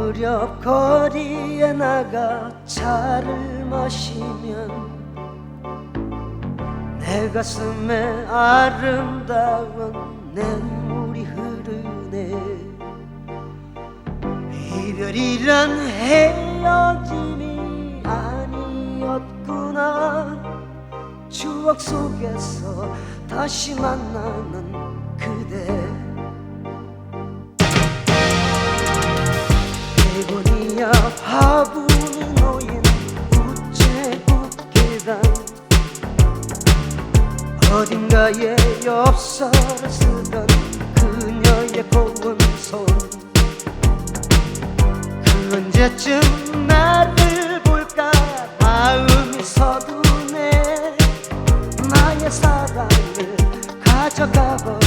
무렵 거리에 나가 차를 마시면 내 가슴에 아름다운 냇물이 흐르네. 이별이란 헤어짐이 아니었구나. 추억 속에서 다시 만나는 그대 대본이야 화분이 놓인 우체국 계단 어딘가에 엽서를 쓰던 그녀의 고운 손. 그 언제쯤 나를 볼까 마음이 서두네. 나의 사랑을 가져가 버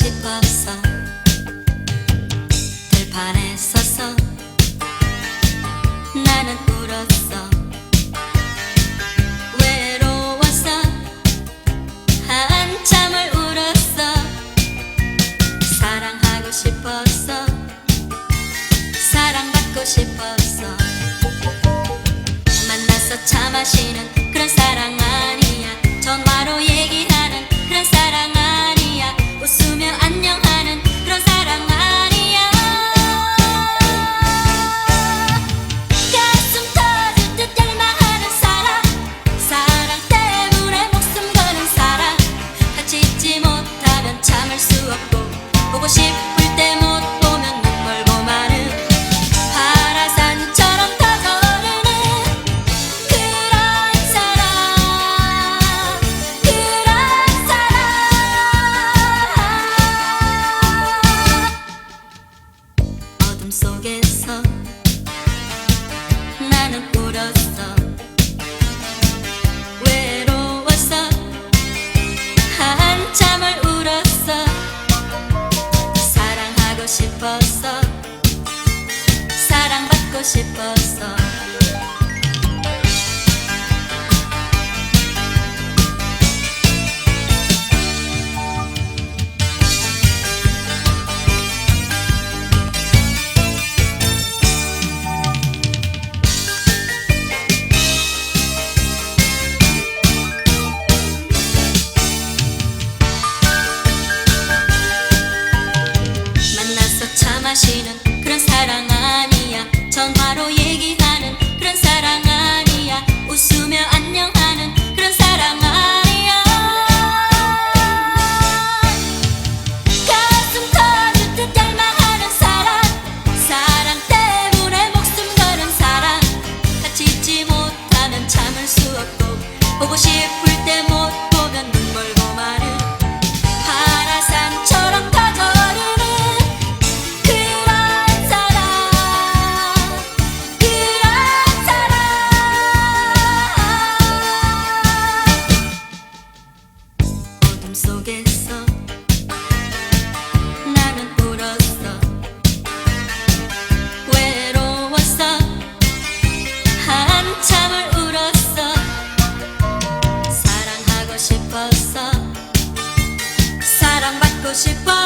싶었어. 들판에 서서 나는 울었어. 외로웠어 한참을 울었어. 사랑하고 싶었어. 사랑받고 싶었어. 만나서 차 마시는 그런 사랑 싶었어 전화로 얘기하는 그런 사랑 아니야. 웃으며 안녕하는 그런 사랑 아니야. 가슴 터질 듯 열망하는 사랑. 사랑 때문에 목숨 거는 사랑. 있지 못하면 참을 수 없고 보고 싶을 사랑